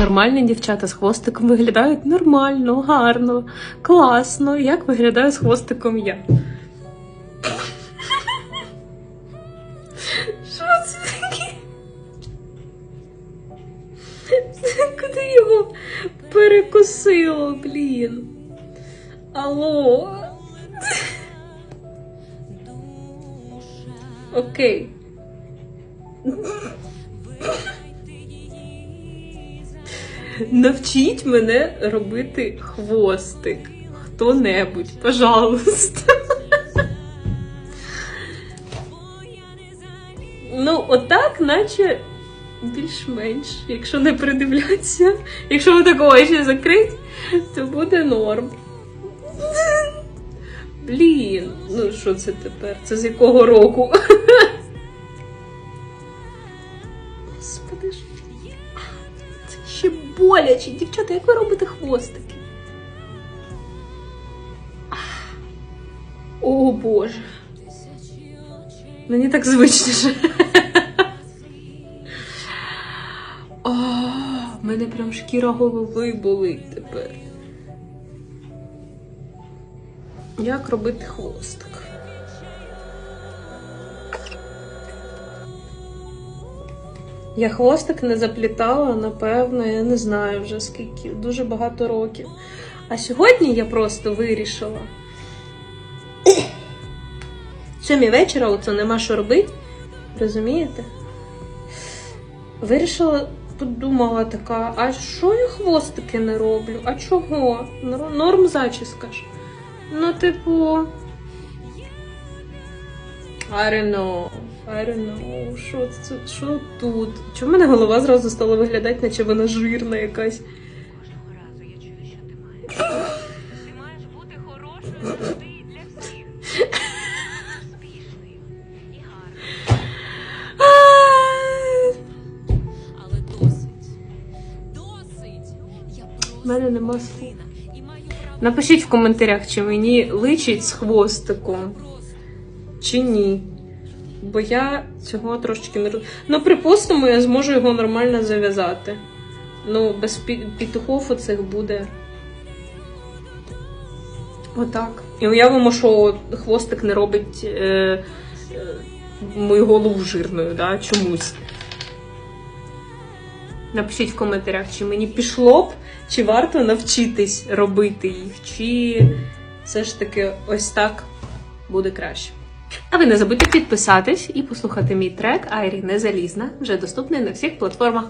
Нормальні дівчата з хвостиком виглядають нормально, гарно, класно. Як виглядаю з хвостиком я? Що це таке? Куди його перекусило, блін? Алло. Окей. Навчіть мене робити хвостик. Хто-небудь, пожалуйста. Ну, отак, наче більш-менш. Якщо не придивлятися, якщо ви такого ще закрить, то буде норм. Блін, ну що це тепер? Це з якого року? Господи ж. Це ще боляче. Дівчата, як ви робите хвостики? О Боже. Мені так звичніше. О, в мене прям шкіра голови болить тепер. Як робити хвостик? Я хвостик не заплітала, напевно, я не знаю вже скільки, дуже багато років. А сьогодні я просто вирішила. Сьомій вечора, оце нема що робити. Розумієте? Вирішила, подумала така, а що я хвостики не роблю? А чого? Норм зачіска ж. Ну, типу. I don't know. I know. Що це? Що тут? Чому в мене голова зразу стала виглядати, наче вона жирна якась? Кожного разу я чую, що ти маєш. Ти маєш бути хорошою завжди для всіх. Успішною і гарною. Але досить. Досить. Я У мене нема слів. Напишіть в коментарях, чи мені личить з хвостиком, чи ні. Бо я цього трошечки не роз... Ну, припустимо, я зможу його нормально зав'язати. Ну, без пі- пітухов оцих буде. Отак. І уявимо, що хвостик не робить е, е, мою голову жирною, да? чомусь. Напишіть в коментарях, чи мені пішло б, чи варто навчитись робити їх, чи все ж таки ось так буде краще. А ви не забудьте підписатись і послухати мій трек Айрі Незалізна, вже доступний на всіх платформах.